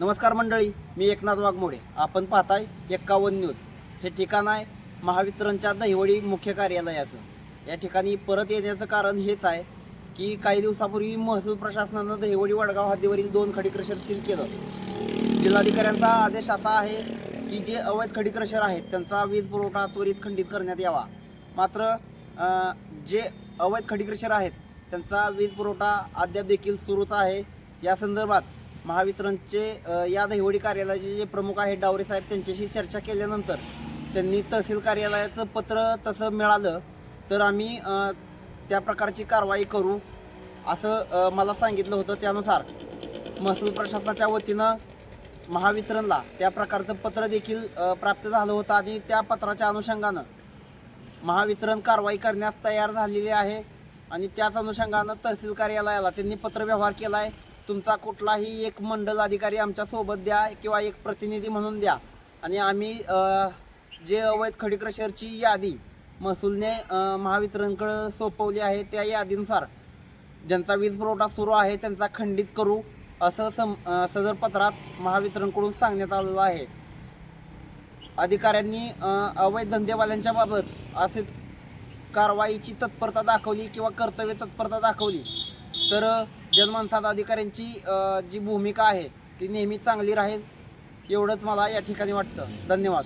नमस्कार मंडळी मी एकनाथ वाघमोडे. आपण पाहताय एक्कावन्न न्यूज. हे ठिकाण आहे महावितरणच्या दहिवडी मुख्य कार्यालयाचं. या ठिकाणी परत येण्याचं कारण हेच आहे की काही दिवसापूर्वी महसूल प्रशासनानं दहिवडी वडगाव हद्दीवरील दोन खडी क्रशर सील केलं. जिल्हाधिकाऱ्यांचा आदेश असा आहे की जे अवैध खडी क्रशर आहेत त्यांचा वीज पुरवठा त्वरित खंडित करण्यात यावा. मात्र जे अवैध खडी क्रशर आहेत त्यांचा वीज पुरवठा अद्याप देखील सुरूच आहे. या संदर्भात महावितरणचे या दहिवडी कार्यालयाचे जे प्रमुख आहेत डावरे साहेब त्यांच्याशी चर्चा केल्यानंतर त्यांनी तहसील कार्यालयाचं पत्र तसं मिळालं तर आम्ही त्या प्रकारची कारवाई करू असं मला सांगितलं होतं त्यानुसार. महसूल प्रशासनाच्या वतीनं महावितरणला त्या प्रकारचं पत्र देखील प्राप्त झालं होतं आणि त्या पत्राच्या अनुषंगानं महावितरण कारवाई करण्यास तयार झालेली आहे आणि त्याच अनुषंगानं तहसील कार्यालयाला त्यांनी पत्रव्यवहार केला आहे तुमचा कुठलाही एक मंडल अधिकारी आमच्यासोबत द्या किंवा एक प्रतिनिधी म्हणून द्या. आणि आम्ही जे अवैध खडी क्रशरची यादी महसूलने महावितरणकडं महावितरणकडे सोपवली आहे त्या यादीनुसार ज्यांचा वीज पुरवठा सुरू आहे त्यांचा खंडित करू असं सम सदर पत्रात महावितरणकडून सांगण्यात आलेलं आहे. अधिकाऱ्यांनी अवैध धंदेवाल्यांच्या बाबत असेच कारवाईची तत्परता दाखवली किंवा कर्तव्य तत्परता दाखवली. तर जनमानसात अधिकाऱ्यांची जी भूमिका आहे ती नेहमी चांगली राहील एवढंच मला या ठिकाणी वाटतं. धन्यवाद.